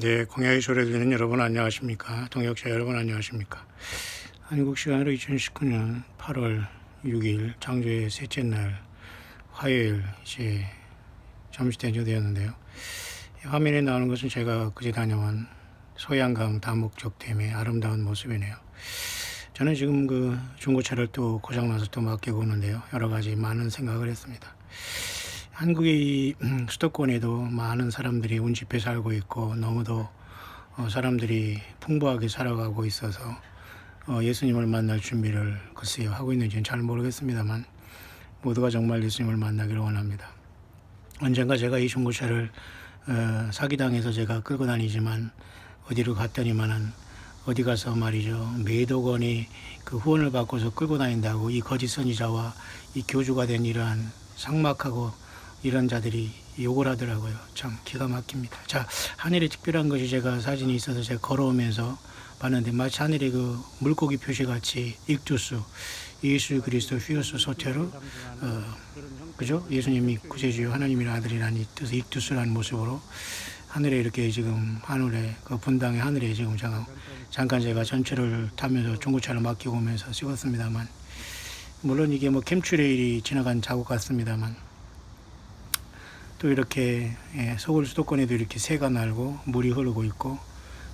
네, 공야의 소리 듣는 여러분 안녕하십니까? 동역자 여러분 안녕하십니까? 한국 시간으로 2019년 8월 6일 장조의 셋째 날 화요일 이제 점심때 되었는데요. 화면에 나오는 것은 제가 그제 다녀온 소양강 다목적댐의 아름다운 모습이네요. 저는 지금 그 중고차를 또 고장나서 또 맡기고 오는데요. 여러 가지 많은 생각을 했습니다. 한국의 이 음, 수도권에도 많은 사람들이 운집해 살고 있고 너무도 어, 사람들이 풍부하게 살아가고 있어서 어, 예수님을 만날 준비를 글쎄요 하고 있는지는 잘 모르겠습니다만 모두가 정말 예수님을 만나기를 원합니다. 언젠가 제가 이 중고차를 어, 사기당해서 제가 끌고 다니지만 어디로 갔더니만은 어디 가서 말이죠 매도 원이 그 후원을 받고서 끌고 다닌다고 이 거짓 선지자와 이 교주가 된 이러한 상막하고 이런 자들이 욕을 하더라고요. 참 기가 막힙니다. 자, 하늘에 특별한 것이 제가 사진이 있어서 제가 걸어오면서 봤는데 마치 하늘에 그 물고기 표시같이 익두스, 예수 그리스도 휘어스 소테로, 어, 그죠? 예수님이 구세주요 하나님의 아들이라는 이 뜻, 익두스라는 모습으로 하늘에 이렇게 지금 하늘에 그 분당의 하늘에 지금 잠깐, 잠깐 제가 전철을 타면서 중고차를 맡기고 오면서 찍었습니다만 물론 이게 뭐 캠추레일이 지나간 자국 같습니다만 또 이렇게 예, 서울 수도권에도 이렇게 새가 날고 물이 흐르고 있고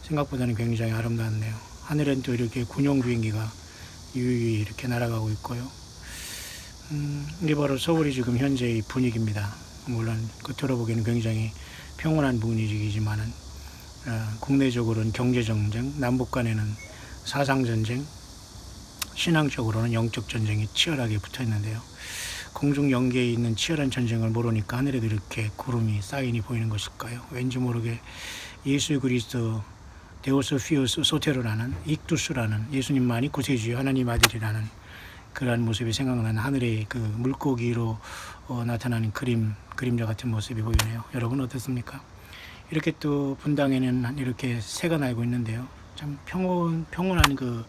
생각보다는 굉장히 아름답네요. 하늘엔 또 이렇게 군용 비행기가 유유히 이렇게 날아가고 있고요. 음, 이게 바로 서울이 지금 현재의 분위기입니다. 물론 겉으로 보기에는 굉장히 평온한 분위기지만은 어, 국내적으로는 경제 전쟁, 남북 간에는 사상 전쟁, 신앙적으로는 영적 전쟁이 치열하게 붙어 있는데요. 공중 연계에 있는 치열한 전쟁을 모르니까 하늘에도 이렇게 구름이 사인이 보이는 것일까요? 왠지 모르게 예수 그리스도 데오스 피우스 소테로라는 익두스라는 예수님만이 구세주요 하나님 아들이라는 그러한 모습이 생각나는 하늘의 그 물고기로 어, 나타나는 그림 그림자 같은 모습이 보이네요. 여러분 어떻습니까? 이렇게 또 분당에는 이렇게 새가 날고 있는데요. 참 평온 평온한 그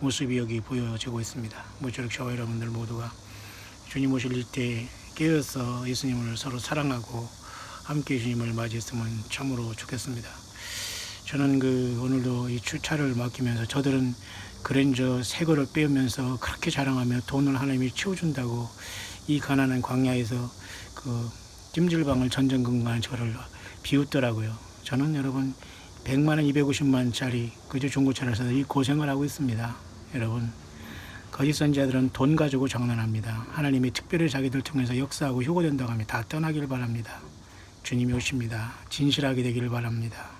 모습이 여기 보여지고 있습니다. 모쪼록 저와 여러분들 모두가 주님 오실 때 깨어서 예수님을 서로 사랑하고 함께 주님을 맞이했으면 참으로 좋겠습니다. 저는 그 오늘도 이 주차를 맡기면서 저들은 그랜저 새 거를 빼면서 그렇게 자랑하며 돈을 하나님이 채워준다고 이 가난한 광야에서 그 찜질방을 전전긍긍한 저를 비웃더라고요. 저는 여러분 100만 원, 250만짜리 그저 중고차를 사서 이 고생을 하고 있습니다. 여러분 거짓 선지자들은 돈 가지고 장난합니다. 하나님이 특별히 자기들 통해서 역사하고 효고된다고 하면 다 떠나길 바랍니다. 주님이 오십니다. 진실하게 되기를 바랍니다.